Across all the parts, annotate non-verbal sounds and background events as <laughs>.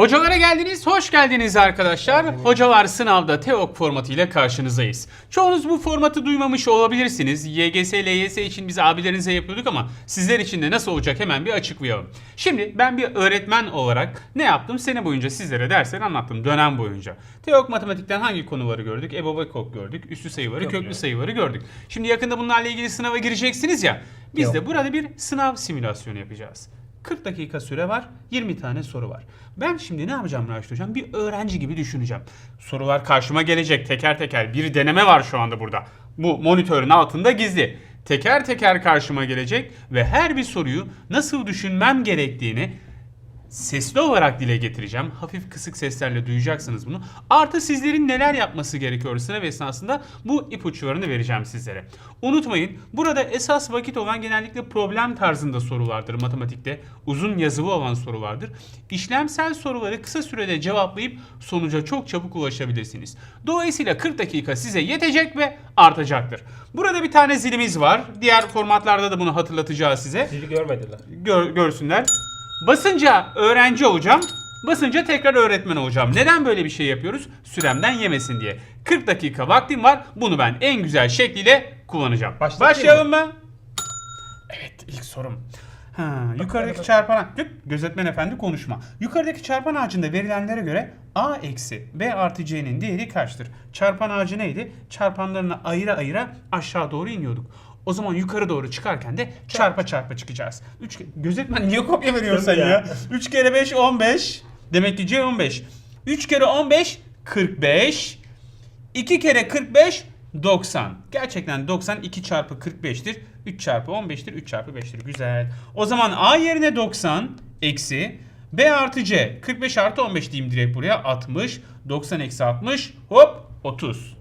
Hocalara geldiniz, hoş geldiniz arkadaşlar. Hocalar sınavda TEOK formatı ile karşınızdayız. Çoğunuz bu formatı duymamış olabilirsiniz. YGS, LYS için biz abilerinize yapıyorduk ama sizler için de nasıl olacak hemen bir açıklayalım. Şimdi ben bir öğretmen olarak ne yaptım? Sene boyunca sizlere dersleri anlattım dönem boyunca. TEOK matematikten hangi konuları gördük? EBO ve KOK gördük. Üstü sayıları, köklü sayıları gördük. Şimdi yakında bunlarla ilgili sınava gireceksiniz ya. Biz Yok. de burada bir sınav simülasyonu yapacağız. 40 dakika süre var, 20 tane soru var. Ben şimdi ne yapacağım Raşit Hocam? Bir öğrenci gibi düşüneceğim. Sorular karşıma gelecek teker teker. Bir deneme var şu anda burada. Bu monitörün altında gizli. Teker teker karşıma gelecek ve her bir soruyu nasıl düşünmem gerektiğini sesli olarak dile getireceğim. Hafif kısık seslerle duyacaksınız bunu. Artı sizlerin neler yapması gerekiyor sınav esnasında bu ipuçlarını vereceğim sizlere. Unutmayın burada esas vakit olan genellikle problem tarzında sorulardır matematikte. Uzun yazılı olan sorulardır. İşlemsel soruları kısa sürede cevaplayıp sonuca çok çabuk ulaşabilirsiniz. Dolayısıyla 40 dakika size yetecek ve artacaktır. Burada bir tane zilimiz var. Diğer formatlarda da bunu hatırlatacağız size. Zili görmediler. Gör- görsünler. Basınca öğrenci olacağım. Basınca tekrar öğretmen olacağım. Neden böyle bir şey yapıyoruz? Süremden yemesin diye. 40 dakika vaktim var. Bunu ben en güzel şekliyle kullanacağım. Başlatayım Başlayalım mı? Evet ilk sorum. Ha, yukarıdaki çarpan Tık, gözetmen efendi konuşma. Yukarıdaki çarpan ağacında verilenlere göre a eksi b artı c'nin değeri kaçtır? Çarpan ağacı neydi? Çarpanlarını ayıra ayıra aşağı doğru iniyorduk. O zaman yukarı doğru çıkarken de çarpa çarpa çıkacağız. Üç, gözetmen niye kopya veriyorsun Ya. ya? 3 kere 5 15. Demek ki C 15. 3 kere 15 45. 2 kere 45 90. Gerçekten 90 2 çarpı 45'tir. 3 çarpı 15'tir. 3 çarpı 5'tir. Güzel. O zaman A yerine 90 eksi B artı C. 45 artı 15 diyeyim direkt buraya. 60. 90 eksi 60. Hop 30.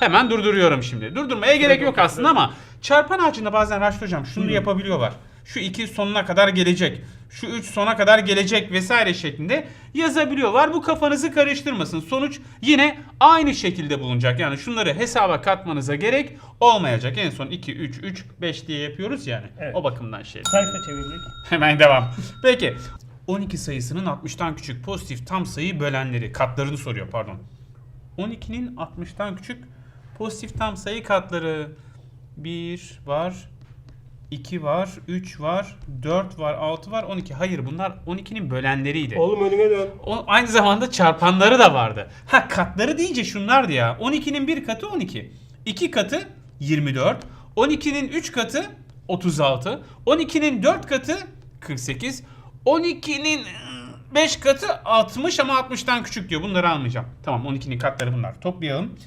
Hemen durduruyorum şimdi. Durdurmaya gerek yok aslında ama çarpan ağacında bazen Raşit hocam şunu yapabiliyorlar. Şu 2 sonuna kadar gelecek. Şu 3 sona kadar gelecek vesaire şeklinde yazabiliyorlar. Bu kafanızı karıştırmasın. Sonuç yine aynı şekilde bulunacak. Yani şunları hesaba katmanıza gerek olmayacak. En son 2, 3, 3, 5 diye yapıyoruz yani. Evet. O bakımdan şey. Sayfa çevirdik. <laughs> Hemen devam. Peki 12 sayısının 60'tan küçük pozitif tam sayı bölenleri katlarını soruyor pardon. 12'nin 60'tan küçük pozitif tam sayı katları 1 var, 2 var, 3 var, 4 var, 6 var, 12. Hayır bunlar 12'nin bölenleriydi. Oğlum önüme dön. O, aynı zamanda çarpanları da vardı. Ha katları deyince şunlardı ya. 12'nin bir katı 12. 2 katı 24. 12'nin 3 katı 36. 12'nin 4 katı 48. 12'nin 5 katı 60 ama 60'tan küçük diyor. Bunları almayacağım. Tamam 12'nin katları bunlar. Toplayalım.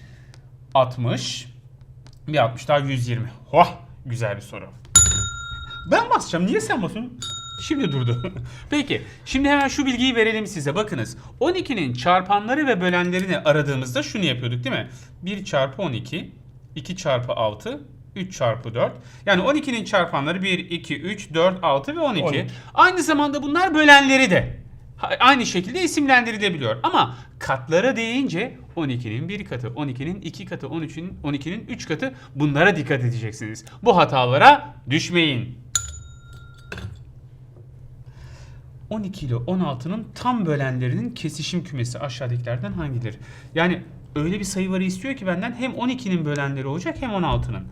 60. Bir 60 daha 120. Hoh güzel bir soru. Ben basacağım. Niye sen basıyorsun? Şimdi durdu. <laughs> Peki. Şimdi hemen şu bilgiyi verelim size. Bakınız. 12'nin çarpanları ve bölenlerini aradığımızda şunu yapıyorduk değil mi? 1 çarpı 12, 2 çarpı 6, 3 çarpı 4. Yani 12'nin çarpanları 1, 2, 3, 4, 6 ve 12. 12. Aynı zamanda bunlar bölenleri de. Aynı şekilde isimlendirilebiliyor. Ama katlara deyince 12'nin bir katı, 12'nin iki katı, 13'ün 12'nin 3 katı bunlara dikkat edeceksiniz. Bu hatalara düşmeyin. 12 ile 16'nın tam bölenlerinin kesişim kümesi aşağıdakilerden hangileri? Yani öyle bir sayı varı istiyor ki benden hem 12'nin bölenleri olacak hem 16'nın.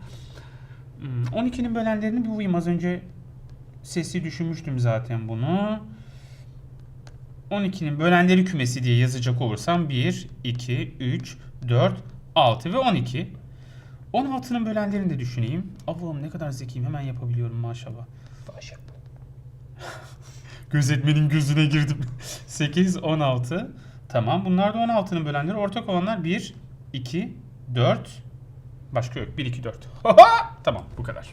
Hmm, 12'nin bölenlerini bir bulayım. Az önce sesi düşünmüştüm zaten bunu. 12'nin bölenleri kümesi diye yazacak olursam 1, 2, 3, 4, 6 ve 12. 16'nın bölenlerini de düşüneyim. Allah'ım ne kadar zekiyim hemen yapabiliyorum maşallah. Başak. <laughs> Gözetmenin gözüne girdim. <laughs> 8, 16. Tamam bunlar da 16'nın bölenleri. Ortak olanlar 1, 2, 4. Başka yok. 1, 2, 4. tamam bu kadar.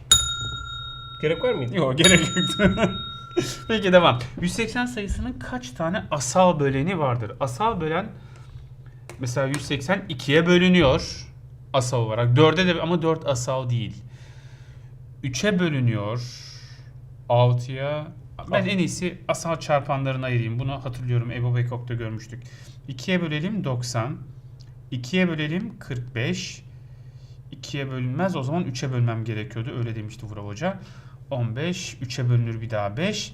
Gerek var mıydı? Yok gerek yoktu. <laughs> <laughs> Peki devam. 180 sayısının kaç tane asal böleni vardır? Asal bölen mesela 180 2'ye bölünüyor asal olarak. 4'e de ama 4 asal değil. 3'e bölünüyor. 6'ya ben en iyisi asal çarpanlarını ayırayım. Bunu hatırlıyorum. Ebo Bekok'ta görmüştük. 2'ye bölelim 90. 2'ye bölelim 45. 2'ye bölünmez. O zaman 3'e bölmem gerekiyordu. Öyle demişti Vural Hoca. 15. 3'e bölünür bir daha 5.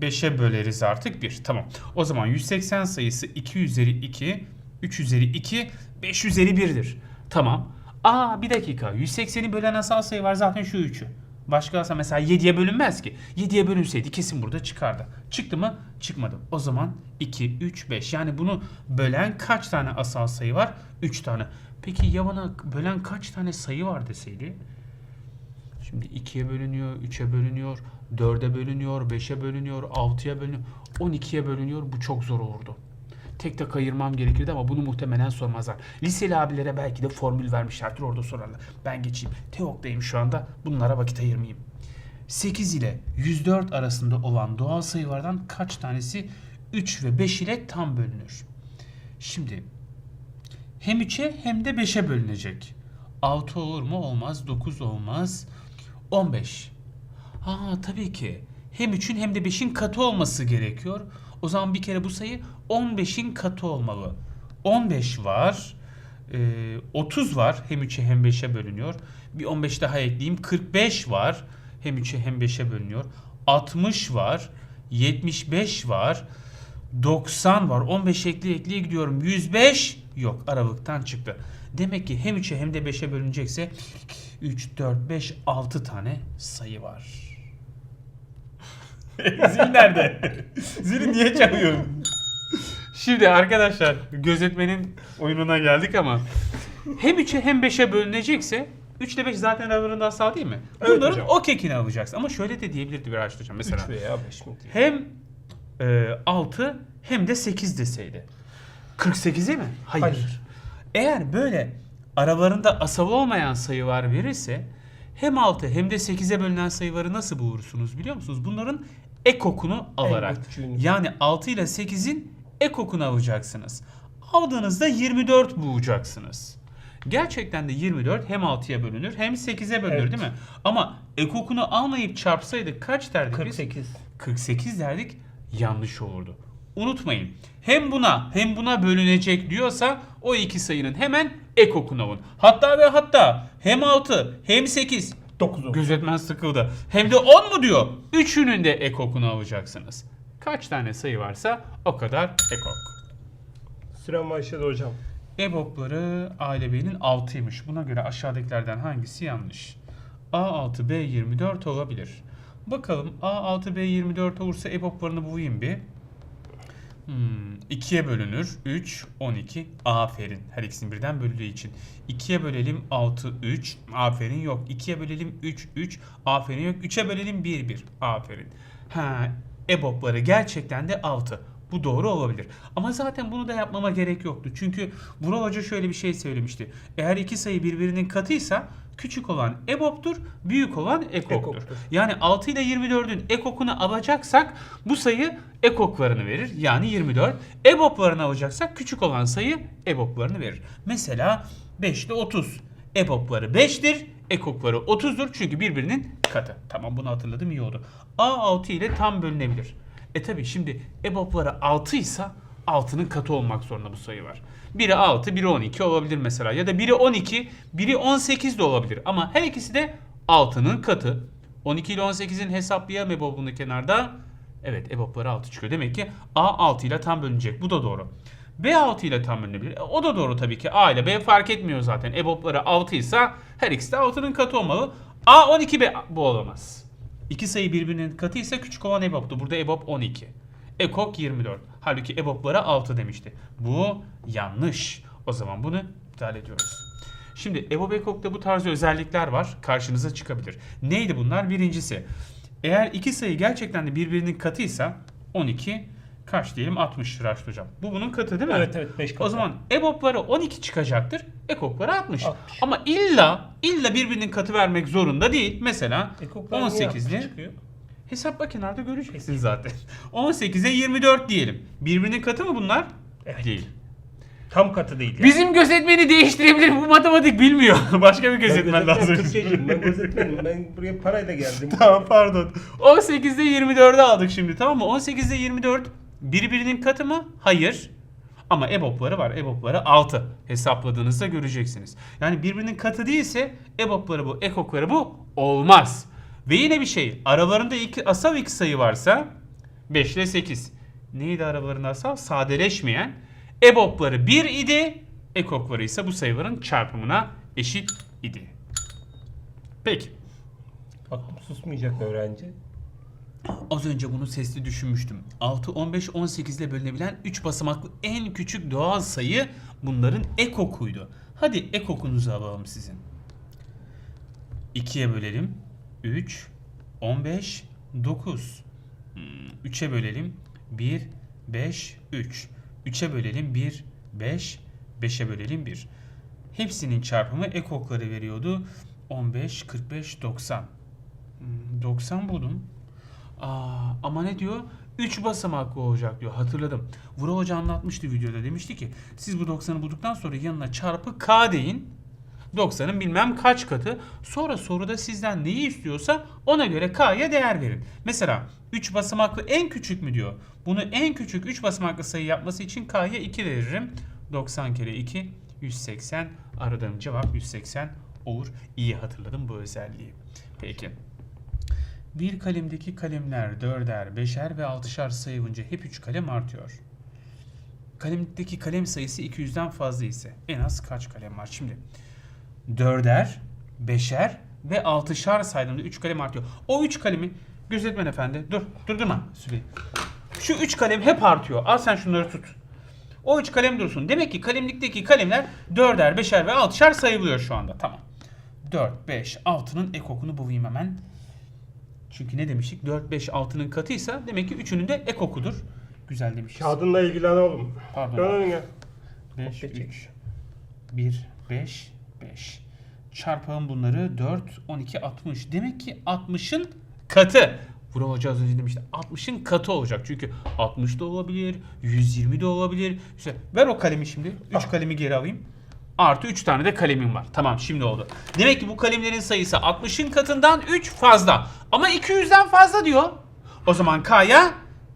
5'e böleriz artık 1. Tamam. O zaman 180 sayısı 2 üzeri 2, 3 üzeri 2, 5 üzeri 1'dir. Tamam. Aa bir dakika. 180'i bölen asal sayı var zaten şu 3'ü. Başka asal mesela 7'ye bölünmez ki. 7'ye bölünseydi kesin burada çıkardı. Çıktı mı? Çıkmadı. O zaman 2, 3, 5. Yani bunu bölen kaç tane asal sayı var? 3 tane. Peki Yavan'a bölen kaç tane sayı var deseydi? Şimdi 2'ye bölünüyor, 3'e bölünüyor, 4'e bölünüyor, 5'e bölünüyor, 6'ya bölünüyor, 12'ye bölünüyor. Bu çok zor olurdu. Tek tek ayırmam gerekirdi ama bunu muhtemelen sormazlar. Liseli abilere belki de formül vermişlerdir orada sorarlar. Ben geçeyim. Teok'tayım şu anda. Bunlara vakit ayırmayayım. 8 ile 104 arasında olan doğal sayılardan kaç tanesi 3 ve 5 ile tam bölünür? Şimdi hem 3'e hem de 5'e bölünecek. 6 olur mu? Olmaz. 9 olmaz. 15. Ha tabii ki. Hem 3'ün hem de 5'in katı olması gerekiyor. O zaman bir kere bu sayı 15'in katı olmalı. 15 var. Ee, 30 var. Hem 3'e hem 5'e bölünüyor. Bir 15 daha ekleyeyim. 45 var. Hem 3'e hem 5'e bölünüyor. 60 var. 75 var. 90 var. 15 ekli ekliye gidiyorum. 105 yok. Aralıktan çıktı. Demek ki hem 3'e hem de 5'e bölünecekse 3, 4, 5, 6 tane sayı var. <laughs> Zil nerede? Zili niye çalıyorsun? Şimdi arkadaşlar gözetmenin oyununa geldik ama hem 3'e hem 5'e bölünecekse 3 ile 5 zaten aralarında asal değil mi? Evet Bunların hocam. o kekini alacaksın. Ama şöyle de diyebilirdi bir hocam mesela. 3 veya 5 mi. Hem e, 6 hem de 8 deseydi. 48'e mi? Hayır. Hayır. Eğer böyle aralarında asal olmayan sayılar verirse hem 6 hem de 8'e bölünen sayıları nasıl bulursunuz biliyor musunuz? Bunların ekokunu alarak. küçüğünü. Yani 6 ile 8'in ekokunu alacaksınız. Aldığınızda 24 bulacaksınız. Gerçekten de 24 hem 6'ya bölünür hem 8'e bölünür Evet. değil mi? Ama ekokunu almayıp çarpsaydık kaç derdik biz? 48. 48 derdik yanlış olurdu. Unutmayın. Hem buna hem buna bölünecek diyorsa o iki sayının hemen ekokunu alın. Hatta ve hatta hem 6 hem 8 9 oldu. gözetmen sıkıldı. Hem de 10 mu diyor? Üçünün de ekokunu alacaksınız. Kaç tane sayı varsa o kadar ekok. Süren başladı hocam. EBOB'ları aile B'nin 6'ymış. Buna göre aşağıdakilerden hangisi yanlış? A6 B24 olabilir. Bakalım A6 B24 olursa EBOB'larını bulayım bir. Hmm, 2'ye bölünür. 3, 12. Aferin. Her ikisinin birden bölüdüğü için. 2'ye bölelim 6, 3. Aferin yok. 2'ye bölelim 3, 3. Aferin yok. 3'e bölelim 1, 1. Aferin. Ha, EBOB'ları gerçekten de 6. Bu doğru olabilir. Ama zaten bunu da yapmama gerek yoktu. Çünkü Vural Hoca şöyle bir şey söylemişti. Eğer iki sayı birbirinin katıysa küçük olan EBOB'dur, büyük olan ekoktur. Ekoktur. Yani 6 ile 24'ün ekokunu alacaksak bu sayı ekoklarını verir. Yani 24. EBOB'larını alacaksak küçük olan sayı EBOB'larını verir. Mesela 5 ile 30. EBOB'ları 5'tir. Ekokları 30'dur çünkü birbirinin katı. Tamam bunu hatırladım iyi oldu. A6 ile tam bölünebilir. E tabi şimdi EBOB'ları 6 ise 6'nın katı olmak zorunda bu sayı var. Biri 6, biri 12 olabilir mesela. Ya da biri 12, biri 18 de olabilir. Ama her ikisi de 6'nın katı. 12 ile 18'in hesaplayalım EBOB'unu kenarda. Evet EBOB'ları 6 çıkıyor. Demek ki A 6 ile tam bölünecek. Bu da doğru. B 6 ile tam bölünebilir. E, O da doğru tabii ki. A ile B fark etmiyor zaten. EBOB'ları 6 ise her ikisi de 6'nın katı olmalı. A 12 B bu olamaz. İki sayı birbirinin katı ise küçük olan EBOB'tu. Burada EBOB 12. Ekok 24. Halbuki EBOB'lara 6 demişti. Bu yanlış. O zaman bunu iptal ediyoruz. Şimdi EBOB Ekok'ta bu tarz özellikler var. Karşınıza çıkabilir. Neydi bunlar? Birincisi. Eğer iki sayı gerçekten de birbirinin katıysa 12 kaç diyelim 60 Raşit hocam. Bu bunun katı değil mi? Evet evet 5 katı. O zaman EBOB'ları 12 çıkacaktır. Ekokları 60. 60. Ama illa illa birbirinin katı vermek zorunda değil. Mesela Ekoklar niye 60 18'li çıkıyor? Hesapla kenarda göreceksin zaten. 18'e 24 diyelim. Birbirinin katı mı bunlar? Evet. Değil. Tam katı değil. Yani. Bizim gözetmeni değiştirebilir. Bu matematik bilmiyor. <laughs> Başka bir gözetmen Ben lazım. Türkçeciyim. Ben gözetmenim. Ben buraya parayla geldim. <laughs> tamam pardon. 18'de 24'ü aldık şimdi tamam mı? 18'de 24 birbirinin katı mı? Hayır. Ama EBOB'ları var. EBOB'ları 6. Hesapladığınızda göreceksiniz. Yani birbirinin katı değilse EBOB'ları bu, ekokları bu olmaz. Ve yine bir şey. Aralarında iki asal iki sayı varsa 5 ile 8. Neydi aralarında asal? Sadeleşmeyen. EBOB'ları 1 idi. EKOK'ları ise bu sayıların çarpımına eşit idi. Peki. Aklım susmayacak öğrenci. Az önce bunu sesli düşünmüştüm. 6, 15, 18 ile bölünebilen 3 basamaklı en küçük doğal sayı bunların ekokuydu. Hadi ekokunuzu alalım sizin. 2'ye bölelim. 3, 15, 9. 3'e bölelim. 1, 5, 3. 3'e bölelim. 1, 5, 5'e bölelim 1. Hepsinin çarpımı ekokları veriyordu. 15, 45, 90. Hmm, 90 buldum. Aa, ama ne diyor? 3 basamaklı olacak diyor. Hatırladım. Vural Hoca anlatmıştı videoda. Demişti ki siz bu 90'ı bulduktan sonra yanına çarpı k deyin. 90'ın bilmem kaç katı. Sonra soruda sizden neyi istiyorsa ona göre k'ya değer verin. Mesela 3 basamaklı en küçük mü diyor. Bunu en küçük 3 basamaklı sayı yapması için k'ya 2 veririm. 90 kere 2 180. Aradığım cevap 180 olur. İyi hatırladım bu özelliği. Peki. Bir kalemdeki kalemler dörder, beşer ve altışar sayılınca hep 3 kalem artıyor. Kalemdeki kalem sayısı 200'den fazla ise en az kaç kalem var? Şimdi dörder, beşer ve altışar saydığımda 3 kalem artıyor. O 3 kalemi gözetmen efendi. Dur, durdurma Süley. Şu 3 kalem hep artıyor. Al sen şunları tut. O 3 kalem dursun. Demek ki kalemlikteki kalemler dörder, beşer ve altışar sayılıyor şu anda. Tamam. 4, 5, 6'nın ekokunu bulayım hemen. Çünkü ne demiştik? 4, 5, 6'nın katıysa demek ki 3'ünün de ekokudur. Güzel demişiz. Kağıdınla ilgilen oğlum. Pardon. Dön önüne. 5, Kopya çek. 3, 1, 5, 5. Çarpalım bunları 4, 12, 60. Demek ki 60'ın katı. Vural Hoca az önce demişti. 60'ın katı olacak. Çünkü 60 da olabilir, 120 de olabilir. İşte ver o kalemi şimdi. 3 kalemi geri alayım. Artı 3 tane de kalemim var. Tamam şimdi oldu. Demek ki bu kalemlerin sayısı 60'ın katından 3 fazla. Ama 200'den fazla diyor. O zaman K'ya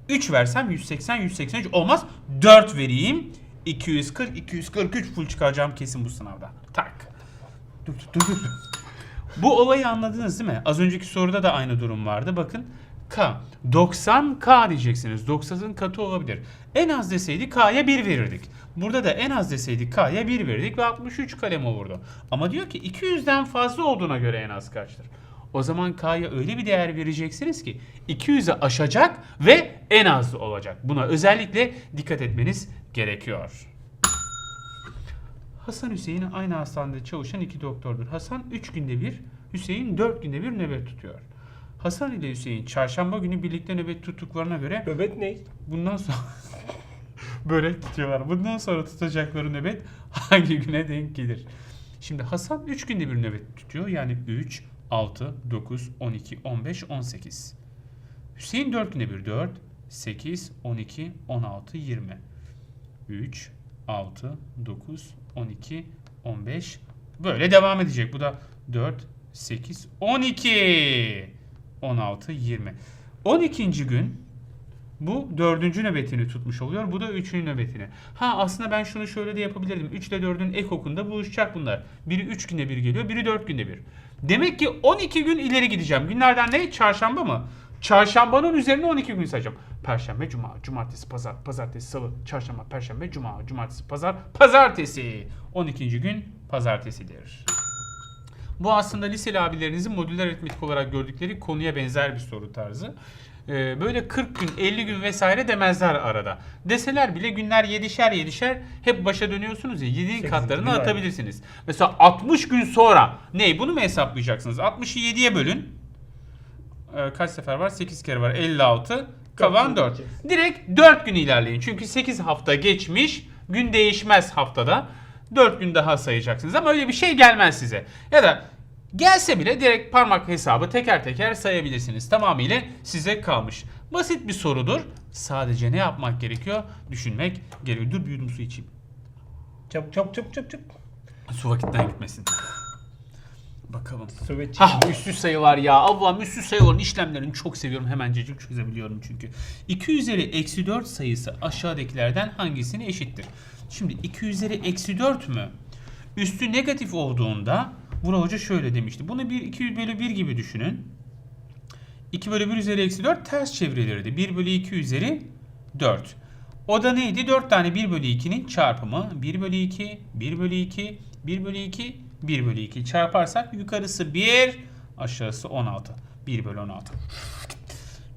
3 versem 180, 183 olmaz. 4 vereyim. 240, 243 full çıkaracağım kesin bu sınavda. Tak. Dur dur dur. dur. Bu olayı anladınız değil mi? Az önceki soruda da aynı durum vardı. Bakın K. 90 K diyeceksiniz. 90'ın katı olabilir. En az deseydi K'ya 1 verirdik. Burada da en az deseydik K'ya 1 verirdik ve 63 kalem olurdu. Ama diyor ki 200'den fazla olduğuna göre en az kaçtır? O zaman K'ya öyle bir değer vereceksiniz ki 200'ü aşacak ve en az olacak. Buna özellikle dikkat etmeniz gerekiyor. Hasan Hüseyin aynı hastanede çalışan iki doktordur. Hasan 3 günde bir, Hüseyin 4 günde bir nöbet tutuyor. Hasan ile Hüseyin çarşamba günü birlikte nöbet tuttuklarına göre Nöbet ne? bundan sonra <laughs> börek tutuyorlar. Bundan sonra tutacakları nöbet hangi güne denk gelir? Şimdi Hasan 3 günde bir nöbet tutuyor. Yani 3, 6, 9, 12, 15, 18. Hüseyin 4 günde bir 4, 8, 12, 16, 20. 3, 6, 9, 12, 15. Böyle devam edecek. Bu da 4, 8, 12, 16, 20. 12. gün bu dördüncü nöbetini tutmuş oluyor. Bu da üçüncü nöbetini. Ha aslında ben şunu şöyle de yapabilirdim. 3 ile 4'ün ekokunda buluşacak bunlar. Biri 3 günde bir geliyor, biri 4 günde bir. Demek ki 12 gün ileri gideceğim. Günlerden ne? Çarşamba mı? Çarşambanın üzerine 12 gün sayacağım. Perşembe, cuma, cumartesi, pazar, pazartesi, salı, çarşamba, perşembe, cuma, cumartesi, pazar, pazartesi. 12. gün pazartesidir. Bu aslında liseli abilerinizin modüler aritmetik olarak gördükleri konuya benzer bir soru tarzı. Ee, böyle 40 gün, 50 gün vesaire demezler arada. Deseler bile günler 7'şer 7'şer hep başa dönüyorsunuz ya 7'nin Sekiz katlarını var. atabilirsiniz. Mesela 60 gün sonra ne? Bunu mu hesaplayacaksınız? 60'ı 7'ye bölün. Ee, kaç sefer var? 8 kere var. 56. Kalan gün 4. gideceğiz. Direkt 4 gün ilerleyin. Çünkü 8 hafta geçmiş. Gün değişmez haftada. 4 gün daha sayacaksınız ama öyle bir şey gelmez size. Ya da gelse bile direkt parmak hesabı teker teker sayabilirsiniz. Tamamıyla size kalmış. Basit bir sorudur. Sadece ne yapmak gerekiyor? Düşünmek gerekiyor. Dur bir yudum su içeyim. Çabuk çabuk çabuk çabuk çabuk. Su vakitten gitmesin. Bakalım. Su ve çiğ. Ha üstü sayılar ya. Allah'ım üstü sayıların işlemlerini çok seviyorum. Hemencecik çözebiliyorum çünkü. 2 üzeri eksi 4 sayısı aşağıdakilerden hangisine eşittir? Şimdi 2 üzeri eksi 4 mü? Üstü negatif olduğunda Vural Hoca şöyle demişti. Bunu bir 2 bölü 1 gibi düşünün. 2 bölü 1 üzeri eksi 4 ters çevrilirdi. 1 bölü 2 üzeri 4. O da neydi? 4 tane 1 bölü 2'nin çarpımı. 1 bölü 2, 1 bölü 2, 1 bölü 2, 1 bölü 2 çarparsak yukarısı 1, aşağısı 16. 1 bölü 16.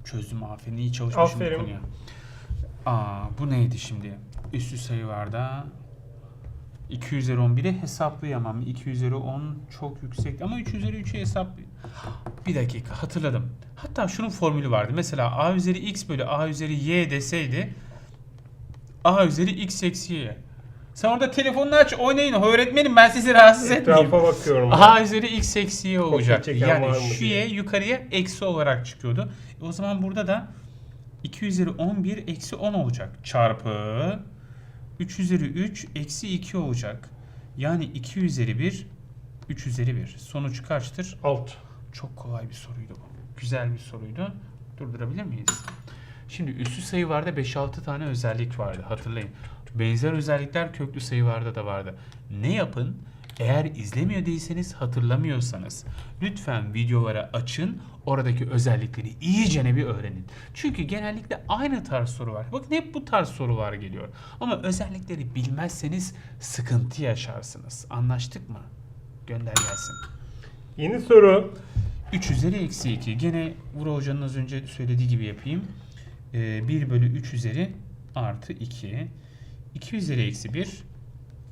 Çözdüm aferin. iyi çalışmışım bu Aferin. konuya. Aa, bu neydi şimdi? Üstü sayılarda 2 üzeri 11'i hesaplayamam. 2 üzeri 10 çok yüksek ama 3 üzeri 3'ü hesaplı. Bir dakika hatırladım. Hatta şunun formülü vardı. Mesela a üzeri x bölü a üzeri y deseydi a üzeri x eksi y. Sen orada telefonunu aç oynayın. Öğretmenim ben sizi rahatsız etmeyeyim. Etrafa bakıyorum. A üzeri x eksi y olacak. Yani şu y yukarıya eksi olarak çıkıyordu. E o zaman burada da 2 üzeri 11 eksi 10 olacak. Çarpı 3 üzeri 3 eksi 2 olacak. Yani 2 üzeri 1 3 üzeri 1. Sonuç kaçtır? Alt. Çok kolay bir soruydu bu. Güzel bir soruydu. Durdurabilir miyiz? Şimdi üstü sayılarda 5-6 tane özellik vardı hatırlayın. Benzer özellikler köklü sayılarda da vardı. Ne yapın? Eğer izlemiyor değilseniz hatırlamıyorsanız lütfen videolara açın oradaki özellikleri iyicene bir öğrenin. Çünkü genellikle aynı tarz soru var. Bakın hep bu tarz sorular geliyor. Ama özellikleri bilmezseniz sıkıntı yaşarsınız. Anlaştık mı? Gönder gelsin. Yeni soru. 3 üzeri eksi 2. Gene Vural Hoca'nın az önce söylediği gibi yapayım. Ee, 1 bölü 3 üzeri artı 2. 2 üzeri eksi 1.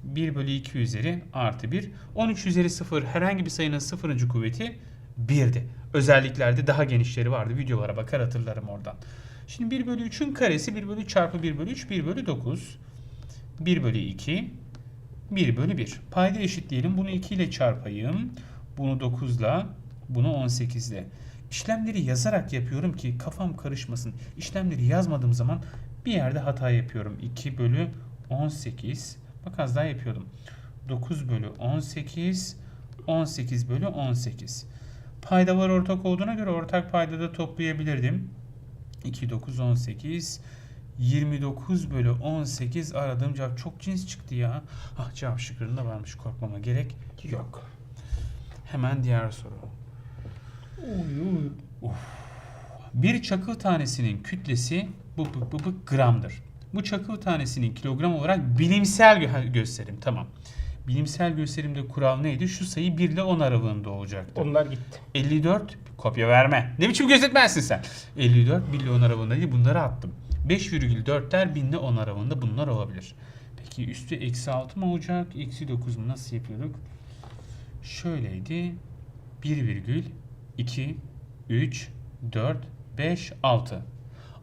1 bölü 2 üzeri artı 1. 13 üzeri 0 herhangi bir sayının sıfırıncı kuvveti 1'di. Özelliklerde daha genişleri vardı. Videolara bakar hatırlarım oradan. Şimdi 1 bölü 3'ün karesi 1 bölü 3 çarpı 1 bölü 3 1 bölü 9. 1 bölü 2 1 bölü 1. Payda eşitleyelim. Bunu 2 ile çarpayım. Bunu 9 ile. Bunu 18 ile. İşlemleri yazarak yapıyorum ki kafam karışmasın. İşlemleri yazmadığım zaman bir yerde hata yapıyorum. 2 bölü 18. Bak az daha yapıyordum. 9 bölü 18. 18 bölü 18. Payda var ortak olduğuna göre ortak payda da toplayabilirdim. 2, 9, 18. 29 bölü 18 aradığım cevap çok cins çıktı ya. Ah cevap şıkkırında varmış korkmama gerek yok. Hemen diğer soru. Bir çakıl tanesinin kütlesi bu, bu, bu, bu gramdır. Bu çakıl tanesinin kilogram olarak bilimsel gö- gösterim. Tamam. Bilimsel gösterimde kural neydi? Şu sayı 1 ile 10 aralığında olacaktı. Onlar gitti. 54 kopya verme. Ne biçim gözetmensin sen? 54 1 ile 10 aralığında değil bunları attım. 5,4'ler 1000 ile 10 aralığında bunlar olabilir. Peki üstü eksi 6 mı olacak? Eksi 9 mu? Nasıl yapıyorduk? Şöyleydi. 1 virgül 2 3 4 5 6.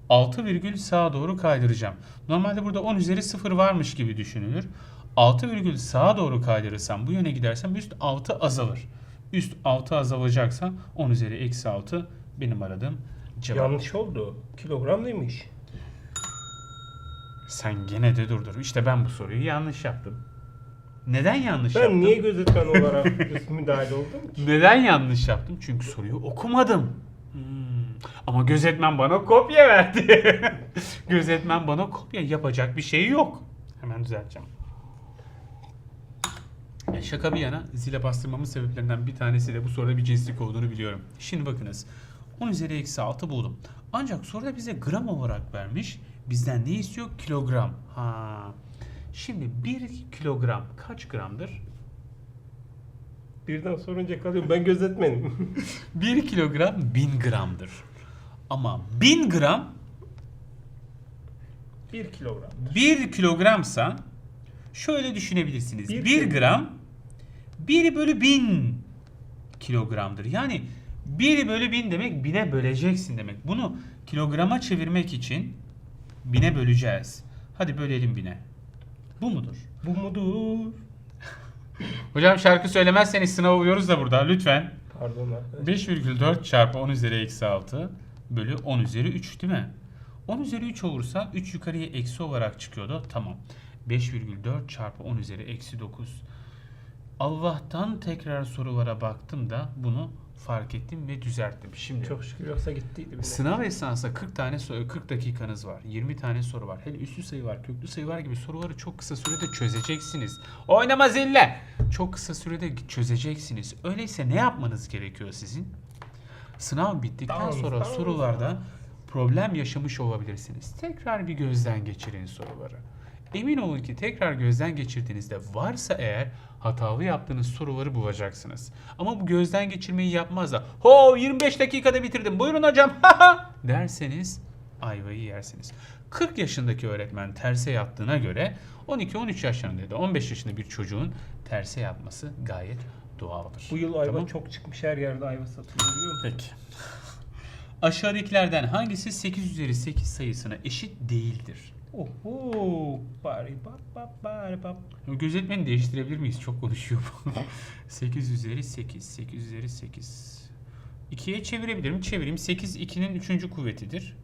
6 virgül sağa doğru kaydıracağım. Normalde burada 10 üzeri 0 varmış gibi düşünülür. 6 virgül sağa doğru kaydırırsam bu yöne gidersem üst 6 azalır. Üst 6 azalacaksa 10 üzeri eksi 6 benim aradığım cevap. Yanlış oldu. Kilogram demiş. Sen gene de durdur. İşte ben bu soruyu yanlış yaptım. Neden yanlış Ben yaptım? niye gözetmen olarak <laughs> müdahale oldum ki? Neden yanlış yaptım? Çünkü soruyu okumadım. Ama gözetmen bana kopya verdi. <laughs> gözetmen bana kopya yapacak bir şey yok. Hemen düzelteceğim. Ya şaka bir yana zile bastırmamın sebeplerinden bir tanesi de bu soruda bir cinslik olduğunu biliyorum. Şimdi bakınız. 10 üzeri eksi 6 buldum. Ancak soruda bize gram olarak vermiş. Bizden ne istiyor? Kilogram. Ha. Şimdi 1 kilogram kaç gramdır? Birden sorunca kalıyorum. Ben gözetmenim. <laughs> 1 kilogram 1000 gramdır. Ama 1000 gram 1 kilogram. 1 kilogramsa şöyle düşünebilirsiniz. Bir 1 kilo- gram 1 bölü 1000 kilogramdır. Yani 1 bölü 1000 demek 1000'e böleceksin demek. Bunu kilograma çevirmek için 1000'e böleceğiz. Hadi bölelim 1000'e. Bu mudur? Bu mudur? <laughs> Hocam şarkı söylemezseniz sınav oluyoruz da burada lütfen. Pardon arkadaşlar. 5,4 çarpı 10 üzeri eksi 6 bölü 10 üzeri 3 değil mi? 10 üzeri 3 olursa 3 yukarıya eksi olarak çıkıyordu. Tamam. 5,4 çarpı 10 üzeri eksi 9. Allah'tan tekrar sorulara baktım da bunu fark ettim ve düzelttim. Şimdi Çok şükür yoksa gittiydi bile. Sınav esnasında 40 tane soru, 40 dakikanız var. 20 tane soru var. Hele üslü sayı var, köklü sayı var gibi soruları çok kısa sürede çözeceksiniz. Oynama zille. Çok kısa sürede çözeceksiniz. Öyleyse ne yapmanız gerekiyor sizin? Sınav bittikten Tamam, sonra tamam. sorularda problem yaşamış olabilirsiniz. Tekrar bir gözden geçirin soruları. Emin olun ki tekrar gözden geçirdiğinizde varsa eğer hatalı yaptığınız soruları bulacaksınız. Ama bu gözden geçirmeyi yapmaz da ho 25 dakikada bitirdim buyurun hocam <laughs> derseniz ayvayı yersiniz. 40 yaşındaki öğretmen terse yattığına göre 12-13 yaşlarında da 15 yaşında bir çocuğun terse yapması gayet doğaldır. Bu yıl ayva Tamam. çok çıkmış her yerde ayva satılıyor biliyor musun? Peki. Aşağıdakilerden hangisi 8 üzeri 8 sayısına eşit değildir? Oho. Bari bap bap bari bap. Gözetmeni değiştirebilir miyiz? Çok konuşuyor bu. <laughs> 8 üzeri 8. 8 üzeri 8. 2'ye çevirebilirim. Çevireyim. 8 2'nin 3. kuvvetidir.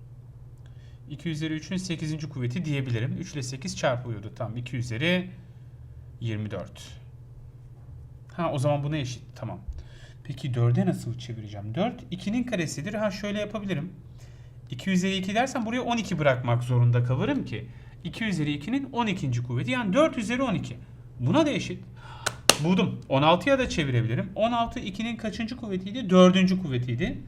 2 üzeri 3'ün 8. kuvveti diyebilirim. 3 ile 8 çarpılıyordu. Tam 2 üzeri 24. Ha o zaman buna eşit. Tamam. Peki 4'e nasıl çevireceğim? 4 2'nin karesidir. Ha şöyle yapabilirim. 2 üzeri 2 dersem buraya 12 bırakmak zorunda kalırım ki. 2 üzeri 2'nin 12. kuvveti yani 4 üzeri 12. Buna da eşit. Buldum. 16'ya da çevirebilirim. 16 2'nin kaçıncı kuvvetiydi? 4. kuvvetiydi.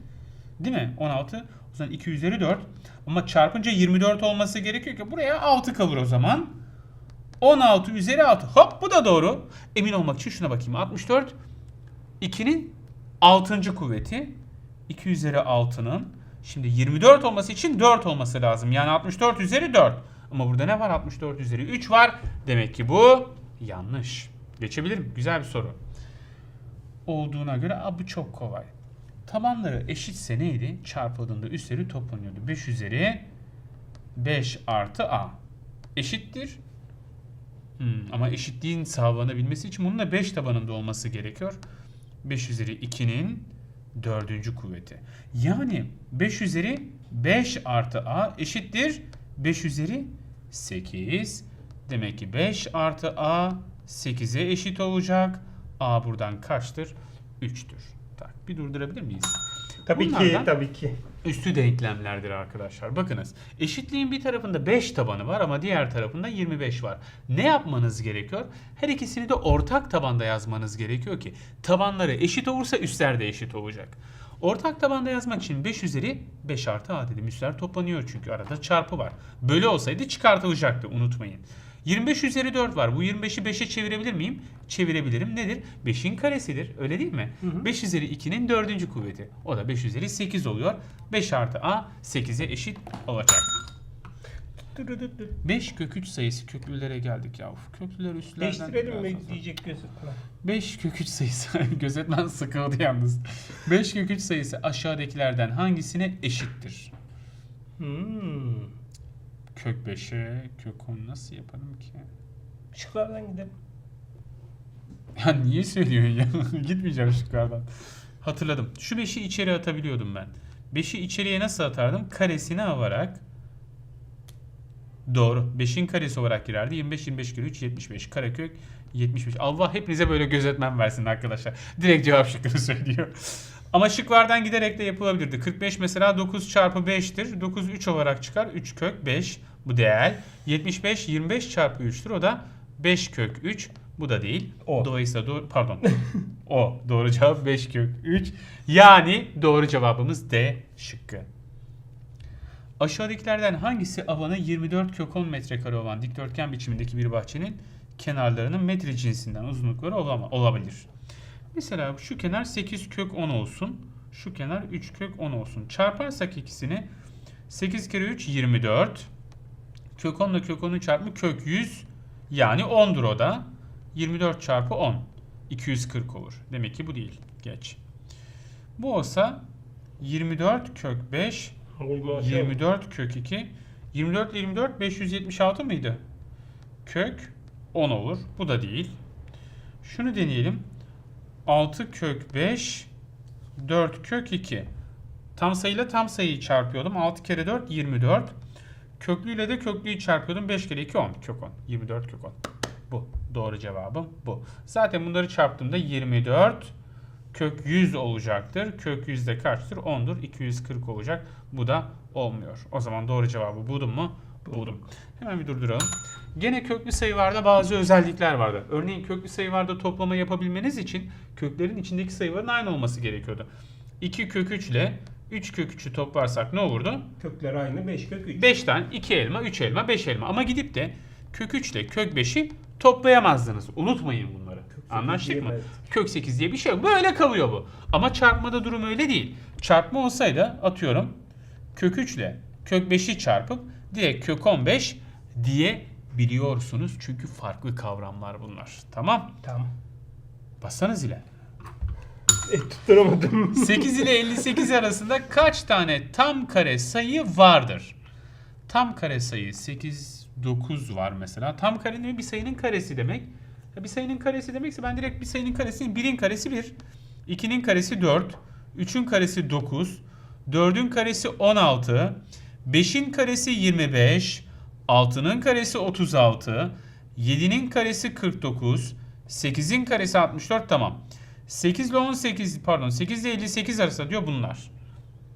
Değil mi? 16. O zaman 2 üzeri 4. Ama çarpınca 24 olması gerekiyor ki buraya 6 kalır o zaman. 16 üzeri 6. Hop bu da doğru. Emin olmak için şuna bakayım. 64 2'nin 6. kuvveti. 2 üzeri 6'nın şimdi 24 olması için 4 olması lazım. Yani 64 üzeri 4. Ama burada ne var? 64 üzeri 3 var. Demek ki bu yanlış. Geçebilirim. Güzel bir soru. Olduğuna göre Aa, bu çok kolay. Tabanları eşitse neydi? Çarpıldığında üstleri toplanıyordu. 5 üzeri 5 artı A. Eşittir. Hmm, ama eşitliğin sağlanabilmesi için bunun da 5 tabanında olması gerekiyor. 5 üzeri 2'nin dördüncü kuvveti. Yani 5 üzeri 5 artı A eşittir 5 üzeri 8. Demek ki 5 artı A 8'e eşit olacak. A buradan kaçtır? 3'tür. Tak, bir durdurabilir miyiz? Tabii Bunlardan- ki tabii ki. Üstü denklemlerdir arkadaşlar. Bakınız eşitliğin bir tarafında 5 tabanı var ama diğer tarafında 25 var. Ne yapmanız gerekiyor? Her ikisini de ortak tabanda yazmanız gerekiyor ki tabanları eşit olursa üstler de eşit olacak. Ortak tabanda yazmak için 5 üzeri 5 artı a dedim. Üstler toplanıyor çünkü arada çarpı var. Bölü olsaydı çıkartılacaktı unutmayın. 25 üzeri 4 var. Bu 25'i 5'e çevirebilir miyim? Çevirebilirim. Nedir? 5'in karesidir. Öyle değil mi? 5 üzeri 2'nin dördüncü kuvveti. O da 5 üzeri 8 oluyor. 5 artı a 8'e eşit olacak. 5 kök 3 sayısı köklülere geldik ya. Uf, köklüler üstlerden Değiştirelim mi diyecek gözükme. 5 kök 3 sayısı <laughs> gözetmen sıkıldı yalnız. 5 kök 3 sayısı aşağıdakilerden hangisine eşittir? Hmm. Kök 5'e kök 10 nasıl yapalım ki? Şıklardan gidelim. Ya niye söylüyorsun ya? <laughs> Gitmeyeceğim şıklardan. Hatırladım. Şu 5'i içeri atabiliyordum ben. 5'i içeriye nasıl atardım? Karesini alarak. Doğru. 5'in karesi olarak girerdi. 25, 25 kere 3, 75. Karekök 75. Allah hepinize böyle gözetmem versin arkadaşlar. Direkt cevap şıkkını <laughs> söylüyor. Ama şıklardan giderek de yapılabilirdi. 45 mesela 9 çarpı 5'tir. 9 3 olarak çıkar. 3 kök 5 bu değer. 75 25 çarpı 3'tür. O da 5 kök 3. Bu da değil. O. Dolayısıyla doğru, pardon. o. Doğru cevap 5 kök 3. Yani doğru cevabımız D şıkkı. Aşağıdakilerden hangisi alanı 24 kök 10 metrekare olan dikdörtgen biçimindeki bir bahçenin kenarlarının metre cinsinden uzunlukları olabilir? Mesela şu kenar 8 kök 10 olsun. Şu kenar 3 kök 10 olsun. Çarparsak ikisini 8 kere 3 24. Kök 10 ile kök 10'un çarpımı kök 100 yani 10'dur o da. 24 çarpı 10 240 olur. Demek ki bu değil. Geç. Bu olsa 24 kök 5 Uyma şey 24 kök 2. 24 ile 24 576 mıydı? Kök 10 olur. Bu da değil. Şunu deneyelim. 6 kök 5 4 kök 2. Tam sayıyla tam sayıyı çarpıyordum. 6 kere 4 24. Köklüyle de köklüyü çarpıyordum. 5 kere 2 10. Kök 10. 24 kök 10. Bu. Doğru cevabım bu. Zaten bunları çarptığımda 24 kök 100 olacaktır. Kök 100 de kaçtır? 10'dur. 240 olacak. Bu da olmuyor. O zaman doğru cevabı buldum mu? Buldum. Hemen bir durduralım. Gene köklü sayılarda bazı özellikler vardı. Örneğin köklü sayılarda toplama yapabilmeniz için köklerin içindeki sayıların aynı olması gerekiyordu. 2 kök 3 ile 3 kök 3'ü toplarsak ne olurdu? Kökler aynı 5 kök 3. 5'ten 2 elma, 3 elma, 5 elma. Ama gidip de kök 3 ile kök 5'i toplayamazdınız. Unutmayın bunları. Anlaştık mı? Kök 8 diye bir şey yok. Böyle kalıyor bu. Ama çarpmada durum öyle değil. Çarpma olsaydı atıyorum kök 3 ile kök 5'i çarpıp direkt kök 15 diye biliyorsunuz. Çünkü farklı kavramlar bunlar. Tamam. Tamam. Bassanız ile. E, tutturamadım. <laughs> 8 ile 58 arasında kaç tane tam kare sayı vardır? Tam kare sayı 8, 9 var mesela. Tam kare ne? Bir sayının karesi demek. Ya bir sayının karesi demekse ben direkt bir sayının karesi, 1'in karesi 1, 2'nin karesi 4, 3'ün karesi 9, 4'ün karesi 16, 5'in karesi 25, 6'nın karesi 36, 7'nin karesi 49, 8'in karesi 64 tamam. 8 ile 18 pardon 8 ile 58 arasında diyor bunlar.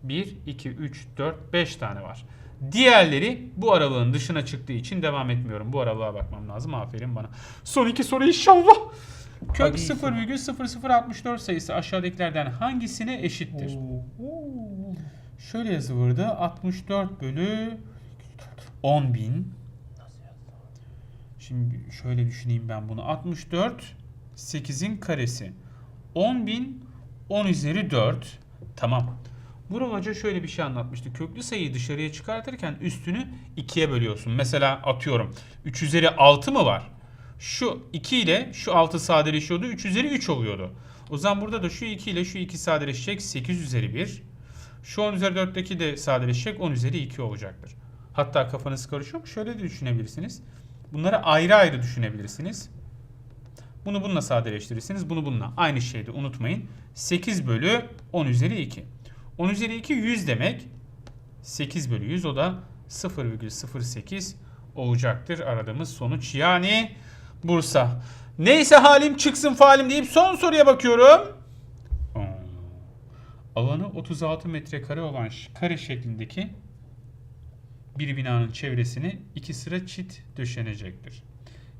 1, 2, 3, 4, 5 tane var. Diğerleri bu aralığın dışına çıktığı için devam etmiyorum. Bu aralığa bakmam lazım. Aferin bana. Son iki soru inşallah. Kök Hadi 0,0064 sayısı aşağıdakilerden hangisine eşittir? Oo. Şöyle yazılırdı. 64 bölü 10 bin. Şimdi şöyle düşüneyim ben bunu. 64 8'in karesi. 10 bin 10 üzeri 4. Tamam. Vural Hoca şöyle bir şey anlatmıştı. Köklü sayıyı dışarıya çıkartırken üstünü 2'ye bölüyorsun. Mesela atıyorum 3 üzeri 6 mı var? Şu 2 ile şu 6 sadeleşiyordu. 3 üzeri 3 oluyordu. O zaman burada da şu 2 ile şu 2 sadeleşecek. 8 üzeri 1. Şu 10 üzeri 4'teki de sadeleşecek 10 üzeri 2 olacaktır. Hatta kafanız karışıyor? Şöyle de düşünebilirsiniz. Bunları ayrı ayrı düşünebilirsiniz. Bunu bununla sadeleştirirsiniz. Bunu bununla. Aynı şeydi unutmayın. 8 bölü 10 üzeri 2. 10 üzeri 2 100 demek. 8 bölü 100 o da 0,08 olacaktır aradığımız sonuç. Yani Bursa. Neyse halim çıksın falim deyip son soruya bakıyorum. Alanı 36 metrekare olan kare şeklindeki bir binanın çevresine iki sıra çit döşenecektir.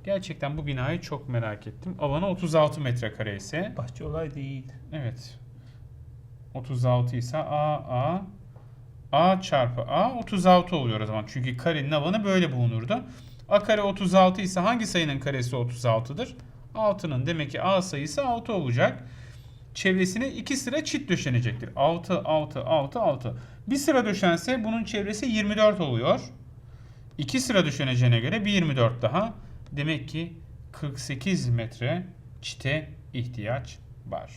Gerçekten bu binayı çok merak ettim. Alanı 36 metrekare ise Bahçe olay değil. evet 36 ise A A A çarpı A 36 oluyor o zaman. Çünkü karenin alanı böyle bulunurdu. A kare 36 ise hangi sayının karesi 36'dır? 6'nın demek ki A sayısı 6 olacak. Çevresine 2 sıra çit döşenecektir. 6 6 6 6. Bir sıra döşense bunun çevresi 24 oluyor. 2 sıra döşeneceğine göre bir 24 daha. Demek ki 48 metre çite ihtiyaç var.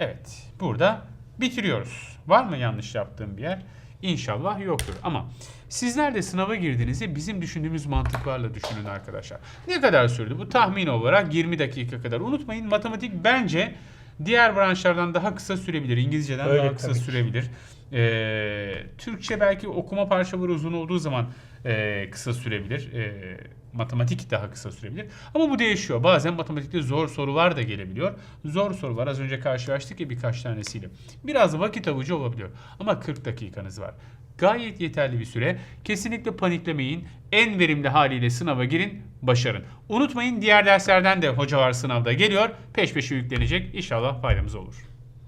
Evet, burada bitiriyoruz. Var mı yanlış yaptığım bir yer? İnşallah yoktur. Ama sizler de sınava girdiğinizde bizim düşündüğümüz mantıklarla düşünün arkadaşlar. Ne kadar sürdü? Bu tahmin olarak 20 dakika kadar. Unutmayın matematik bence diğer branşlardan daha kısa sürebilir. İngilizceden Öyle daha kısa sürebilir. Ee, Türkçe belki okuma parçaları uzun olduğu zaman e, kısa sürebilir. E, matematik daha kısa sürebilir. Ama bu değişiyor. Bazen matematikte zor sorular da gelebiliyor. Zor sorular az önce karşılaştık ya birkaç tanesiyle. Biraz vakit alıcı olabiliyor. Ama 40 dakikanız var. Gayet yeterli bir süre. Kesinlikle paniklemeyin. En verimli haliyle sınava girin, başarın. Unutmayın diğer derslerden de hocalar sınavda geliyor. Peş peşe yüklenecek. İnşallah faydamız olur.